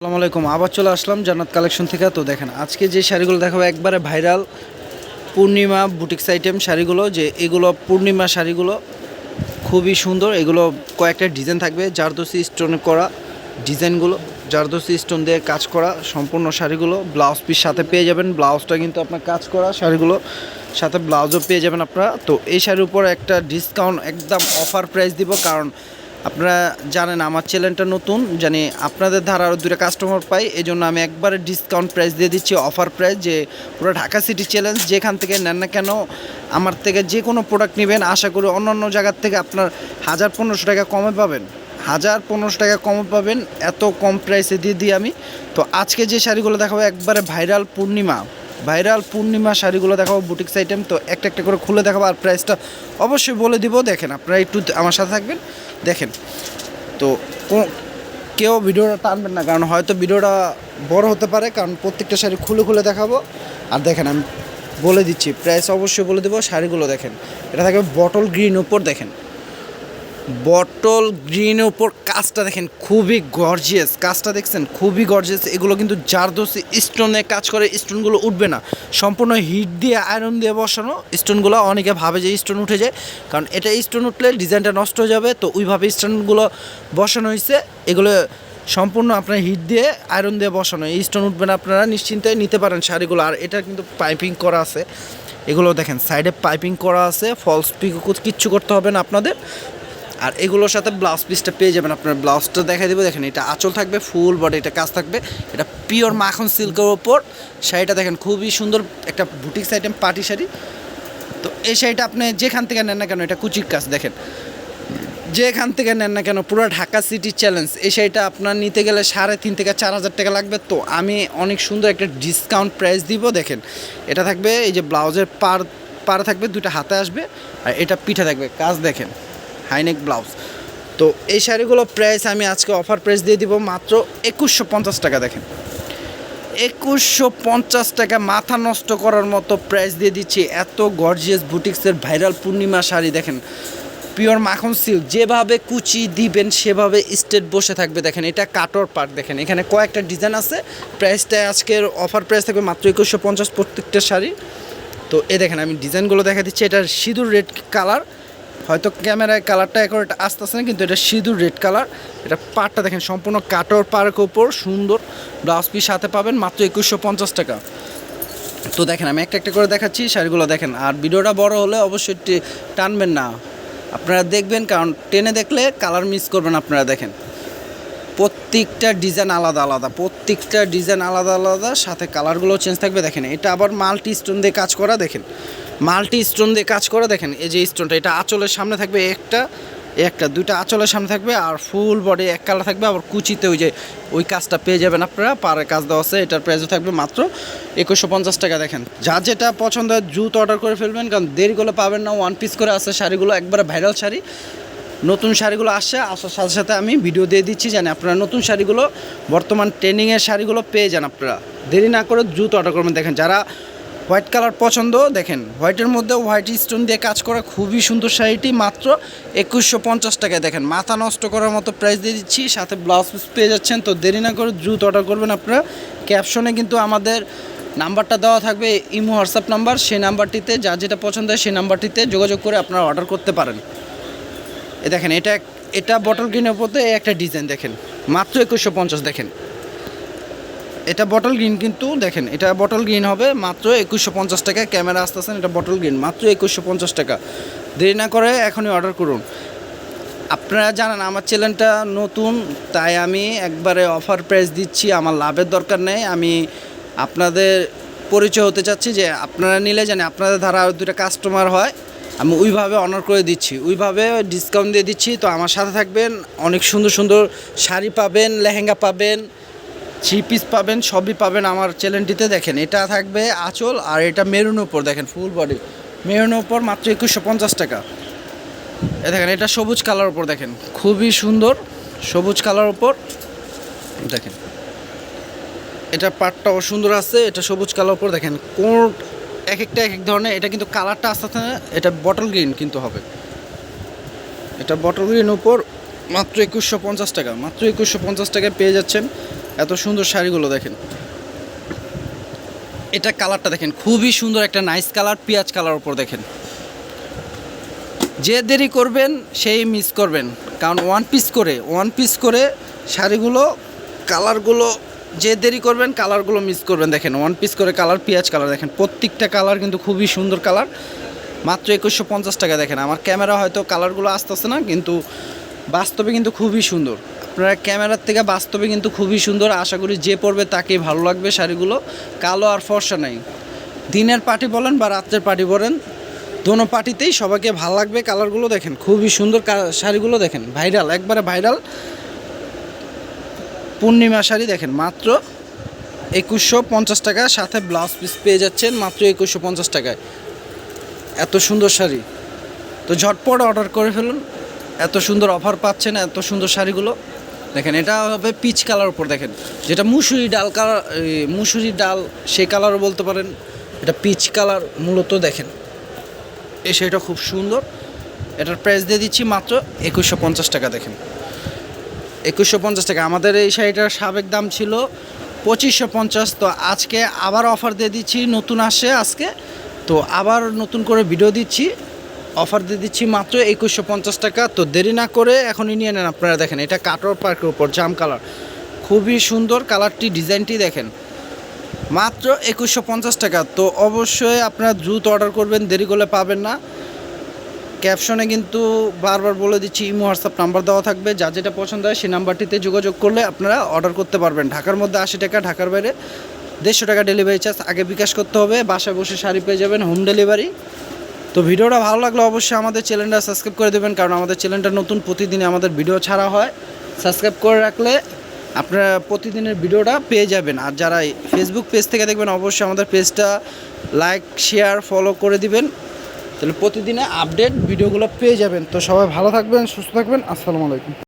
আসসালামু আলাইকুম। আবার চলে আসলাম জান্নাত কালেকশন থেকে। তো দেখেন, আজকে যে শাড়িগুলো দেখাবো একবারে ভাইরাল পূর্ণিমা বুটিক্স আইটেম শাড়িগুলো, যে এগুলো পূর্ণিমা শাড়িগুলো খুবই সুন্দর। এগুলো কয়েকটা ডিজাইন থাকবে, জারদোসি স্টোন করা ডিজাইনগুলো জারদোসি স্টোন দিয়ে কাজ করা সম্পূর্ণ শাড়িগুলো। ব্লাউজ পিস সাথে পেয়ে যাবেন। ব্লাউজটা কিন্তু আপনার কাজ করা শাড়িগুলো সাথে ব্লাউজও পেয়ে যাবেন আপনারা। তো এই শাড়ির উপর একটা ডিসকাউন্ট একদম অফার প্রাইস দিব, কারণ আপনারা জানেন আমার চ্যানেলটা নতুন, জানি আপনাদের ধারা আরও দুটো কাস্টমার পাই এই জন্য আমি একবারে ডিসকাউন্ট প্রাইস দিয়ে দিচ্ছি অফার প্রাইস যে পুরো ঢাকা সিটি চ্যালেঞ্জ যেখান থেকে নেন না কেন, আমার থেকে যে কোনো প্রোডাক্ট নেবেন, আশা করি অন্য অন্য জায়গার থেকে আপনার হাজার পনেরোশো টাকা কমে পাবেন। হাজার পনেরোশো টাকা কমে পাবেন, এত কম প্রাইসে দিয়ে দিই আমি। তো আজকে যে শাড়িগুলো দেখাবো, একবারে ভাইরাল পূর্ণিমা। ভাইরাল পূর্ণিমা শাড়িগুলো দেখাবো বুটিক্স আইটেম তো একটা একটা করে খুলে দেখাবো আর প্রাইসটা অবশ্যই বলে দিব। দেখেন, আপনারা একটু আমার সাথে থাকবেন। দেখেন, তো কেউ ভিডিওটা টানবেন না, কারণ হয়তো ভিডিওটা বড় হতে পারে, কারণ প্রত্যেকটা শাড়ি খুলে খুলে দেখাবো। আর দেখেন, আমি বলে দিচ্ছি প্রাইস অবশ্যই বলে দেবো, শাড়িগুলো দেখেন। এটা থাকবে বটল গ্রিন উপর, দেখেন। বটল গ্রিনের উপর কাজটা দেখেন খুবই গর্জিয়াস কাজটা দেখছেন? খুবই গর্জিয়াস এগুলো কিন্তু জারদোসি স্টোনে কাজ করে স্টোনগুলো উঠবে না। সম্পূর্ণ হিট দিয়ে আয়রন দিয়ে বসানো স্টোনগুলো অনেকে ভাবে যে স্টোন উঠে যায়, কারণ এটা স্টোন উঠলে ডিজাইনটা নষ্ট হয়ে যাবে। তো ওইভাবে স্টোনগুলো বসানো হয়েছে। এগুলো সম্পূর্ণ আপনার হিট দিয়ে আয়রন দিয়ে বসানো। এই স্টোন উঠবে না আপনারা নিশ্চিন্তে নিতে পারেন শাড়িগুলো। আর এটা কিন্তু পাইপিং করা আছে। এগুলো দেখেন সাইডে পাইপিং করা আছে। ফলস পিক কিচ্ছু করতে হবে না আপনাদের। আর এগুলোর সাথে ব্লাউজ পিসটা পেয়ে যাবেন। আপনার ব্লাউজটা দেখাই দেবো। দেখেন, এটা আঁচল থাকবে ফুল বডি এটা কাজ থাকবে। এটা পিওর মাখন সিল্কের ওপর শাড়িটা দেখেন, খুবই সুন্দর একটা বুটিক্স আইটেম পার্টি শাড়ি। তো এই শাড়িটা আপনি যেখান থেকে নেন না কেন, এটা কুচির কাজ, দেখেন। যেখান থেকে নেন না কেন, পুরো ঢাকা সিটি চ্যালেঞ্জ এই শাড়িটা আপনার নিতে গেলে সাড়ে তিন থেকে চার হাজার টাকা লাগবে। তো আমি অনেক সুন্দর একটা ডিসকাউন্ট প্রাইস দিব, দেখেন। এটা থাকবে, এই যে ব্লাউজের পার পার থাকবে দুটো হাতে আসবে। আর এটা পিঠা থাকবে, কাজ দেখেন। High neck blouse. তো এই শাড়িগুলো প্রাইস আমি আজকে অফার প্রাইস দিয়ে দিব মাত্র একুশশো পঞ্চাশ টাকা, দেখেন। একুশশো পঞ্চাশ টাকা মাথা নষ্ট করার মতো প্রাইস দিয়ে দিচ্ছি এত গর্জিয়াস বুটিক্সের ভাইরাল পূর্ণিমা শাড়ি, দেখেন। পিওর মাখন সিল্ক, যেভাবে কুচি দিবেন, সেভাবে স্টেট বসে থাকবে, দেখেন। এটা কাটর পার্ট, দেখেন। এখানে কয়েকটা ডিজাইন আছে। প্রাইসটা আজকের অফার প্রাইস থাকবে মাত্র একুশশো পঞ্চাশ প্রত্যেকটা শাড়ি। তো এ দেখেন, আমি ডিজাইনগুলো দেখা দিচ্ছি। এটা সিঁদুর রেড কালার। হয়তো ক্যামেরায় কালারটা এখন আসতে আসে না, কিন্তু এটা সিঁদুর রেড কালার। এটা পাটটা দেখেন, সম্পূর্ণ কাটর পার্ক ওপর সুন্দর। ব্লাউজ পিস সাথে পাবেন মাত্র একুশশো পঞ্চাশ টাকা। তো দেখেন, আমি একটা একটা করে দেখাচ্ছি, শাড়িগুলো দেখেন। আর ভিডিওটা বড় হলে অবশ্যই টানবেন না। আপনারা দেখবেন, কারণ টেনে দেখলে কালার মিস করবেন আপনারা, দেখেন। প্রত্যেকটা ডিজাইন আলাদা আলাদা, প্রত্যেকটা ডিজাইন আলাদা আলাদা, সাথে কালারগুলো চেঞ্জ থাকবে, দেখেন। এটা আবার মাল্টি স্টোন দিয়ে কাজ করা, দেখেন। মাল্টি স্টোন দিয়ে কাজ করা, দেখেন, এই যে স্টোনটা, এটা আঁচলের সামনে থাকবে একটা একটা, দুইটা আঁচলের সামনে থাকবে, আর ফুল বডি এক কালার থাকবে, আবার কুচিতে ওই যে, ওই কাজটা পেয়ে যাবেন আপনারা পাড়ের কাজ দেওয়া আছে, এটার প্রাইসও থাকবে মাত্র একুশশো পঞ্চাশ টাকা, দেখেন। যা যেটা পছন্দ হয়, দ্রুত অর্ডার করে ফেলবেন, কারণ দেরি করলে পাবেন না ওয়ান পিস করে আছে শাড়িগুলো, একবারে ভাইরাল শাড়ি। নতুন শাড়িগুলো আসে আসার সাথে সাথে আমি ভিডিও দিয়ে দিচ্ছি জানি আপনারা নতুন শাড়িগুলো, বর্তমান ট্রেনিংয়ের শাড়িগুলো পেয়ে যান আপনারা। দেরি না করে দ্রুত অর্ডার করবেন, দেখেন, যারা হোয়াইট কালার পছন্দ, দেখেন, হোয়াইটের মধ্যে হোয়াইট স্টোন দিয়ে কাজ করা খুবই সুন্দর শাড়িটি, মাত্র একুশশো পঞ্চাশ টাকায়। দেখেন, মাথা নষ্ট করার মতো প্রাইস দিয়ে দিচ্ছি, সাথে ব্লাউজ পিস পেয়ে যাচ্ছেন, তো দেরি না করে দ্রুত অর্ডার করবেন আপনারা। ক্যাপশনে কিন্তু আমাদের নাম্বারটা দেওয়া থাকবে, ইমো, হোয়াটসঅ্যাপ নাম্বার, সেই নাম্বারটিতে যা যেটা পছন্দ হয় সেই নাম্বারটিতে যোগাযোগ করে আপনারা অর্ডার করতে পারেন। এ দেখেন, এটা এটা বটল গ্রিনের উপরে একটা ডিজাইন দেখেন, মাত্র একুশশো পঞ্চাশ, দেখেন। এটা বটল গ্রিন কিন্তু দেখেন, এটা বটল গ্রিন হবে, মাত্র একুশশো পঞ্চাশ টাকা ক্যামেরা আসতেছেন এটা বটল গ্রিন মাত্র একুশশো পঞ্চাশ টাকা। দেরি না করে এখনই অর্ডার করুন। আপনারা জানেন, আমার চ্যানেলটা নতুন, তাই আমি একবারে অফার প্রাইস দিচ্ছি, আমার লাভের দরকার নেই। আমি আপনাদের পরিচয় হতে চাচ্ছি যে আপনারা নিলে জানি আপনাদের ধারা দুটা কাস্টমার হয়, আমি ওইভাবে অনার করে দিচ্ছি। ওইভাবে ডিসকাউন্ট দিয়ে দিচ্ছি, তো আমার সাথে থাকবেন, অনেক সুন্দর সুন্দর শাড়ি পাবেন, লেহেঙ্গা পাবেন থ্রি পিস পাবেন, সবই পাবেন আমার চ্যানেলটিতে দেখেন। এটা থাকবে আঁচল আর এটা মেরুন উপর, দেখেন ফুল বডি মেরুন উপর মাত্র একুশশো পঞ্চাশ টাকা। এ দেখেন, এটা সবুজ কালার উপর দেখেন। খুবই সুন্দর সবুজ কালার উপর। দেখেন, এটা পাটটাও সুন্দর আছে, এটা সবুজ কালার উপর। দেখেন, কোন এক একটা এক এক ধরনের, এটা কিন্তু কালারটা আস্তে আস্তে, এটা বটল গ্রিন কিন্তু হবে। এটা বটল গ্রিন উপর মাত্র একুশশো পঞ্চাশ টাকা, মাত্র একুশশো পঞ্চাশ টাকায় পেয়ে যাচ্ছেন। এত সুন্দর শাড়িগুলো দেখেন। এটা কালারটা দেখেন, খুবই সুন্দর একটা নাইস কালার, পেঁয়াজ কালার উপর দেখেন। যে দেরি করবেন, সেই মিস করবেন। কারণ ওয়ান পিস করে ওয়ান পিস করে শাড়িগুলো, কালারগুলো, যে দেরি করবেন, কালারগুলো মিস করবেন। দেখেন ওয়ান পিস করে কালার, পেঁয়াজ কালার দেখেন। প্রত্যেকটা কালার কিন্তু খুবই সুন্দর কালার। মাত্র একুশশো পঞ্চাশ টাকা দেখেন। আমার ক্যামেরা হয়তো কালারগুলো আসতেছে না, কিন্তু বাস্তবে কিন্তু খুবই সুন্দর। আপনারা ক্যামেরার থেকে বাস্তবে কিন্তু খুবই সুন্দর, আশা করি যে পরবে তাকেই ভালো লাগবে শাড়িগুলো। কালো আর ফর্সা নাই। দিনের পার্টি বলেন বা রাত্রের পার্টি বলেন, দোনো পার্টিতেই সবাইকে ভালো লাগবে। কালারগুলো দেখেন, খুবই সুন্দর শাড়িগুলো দেখেন, ভাইরাল, একবারে ভাইরাল। পূর্ণিমা শাড়ি দেখেন, মাত্র একুশশো পঞ্চাশ টাকা। সাথে ব্লাউজ পিস পেয়ে যাচ্ছেন, মাত্র একুশশো পঞ্চাশ টাকায়। এত সুন্দর শাড়ি। তো ঝটপট অর্ডার করে ফেলুন। এত সুন্দর অফার পাচ্ছেন, এত সুন্দর শাড়িগুলো। দেখেন, এটা হবে পিচ কালার উপর, দেখেন। যেটা মুসুরি ডাল কালার মুসুরি ডাল, সেই কালারও বলতে পারেন। এটা পিচ কালার মূলত, দেখেন। এই শাড়িটা খুব সুন্দর। এটার প্রাইস দিয়ে দিচ্ছি মাত্র একুশশো পঞ্চাশ টাকা, দেখেন। একুশশো পঞ্চাশ টাকা। আমাদের এই শাড়িটার সাবেক দাম ছিল পঁচিশশো পঞ্চাশ। তো আজকে আবার অফার দিয়ে দিচ্ছি, নতুন আসে আজকে। তো আবার নতুন করে ভিডিও দিচ্ছি। অফার দিয়ে দিচ্ছি মাত্র একুশশো পঞ্চাশ টাকা। তো দেরি না করে এখনই নিয়ে নেন আপনারা দেখেন, এটা কাটর পার্কের উপর, জাম কালার। খুবই সুন্দর কালারটি, ডিজাইনটি দেখেন। মাত্র একুশশো পঞ্চাশ টাকা। তো অবশ্যই আপনারা দ্রুত অর্ডার করবেন, দেরি করলে পাবেন না। ক্যাপশনে কিন্তু বারবার বলে দিচ্ছি, ইমো, হোয়াটসঅ্যাপ নাম্বার দেওয়া থাকবে। যা যেটা পছন্দ হয় সেই নাম্বারটিতে যোগাযোগ করলে আপনারা অর্ডার করতে পারবেন। ঢাকার মধ্যে আশি টাকা, ঢাকার বাইরে দেড়শো টাকা ডেলিভারি চার্জ। আগে বিকাশ করতে হবে, বাসায় বসে শাড়ি পেয়ে যাবেন, হোম ডেলিভারি। তো ভিডিওটা ভালো লাগলে অবশ্যই আমাদের চ্যানেলটা সাবস্ক্রাইব করে দেবেন, কারণ আমাদের চ্যানেলটা নতুন প্রতিদিনে আমাদের ভিডিও ছাড়া হয়। সাবস্ক্রাইব করে রাখলে আপনারা প্রতিদিনের ভিডিওটা পেয়ে যাবেন। আর যারা ফেসবুক পেজ থেকে দেখবেন, অবশ্যই আমাদের পেজটা লাইক শেয়ার ফলো করে দিবেন। তাহলে প্রতিদিনে আপডেট ভিডিওগুলো পেয়ে যাবেন। তো সবাই ভালো থাকবেন, সুস্থ থাকবেন। আসসালামু আলাইকুম।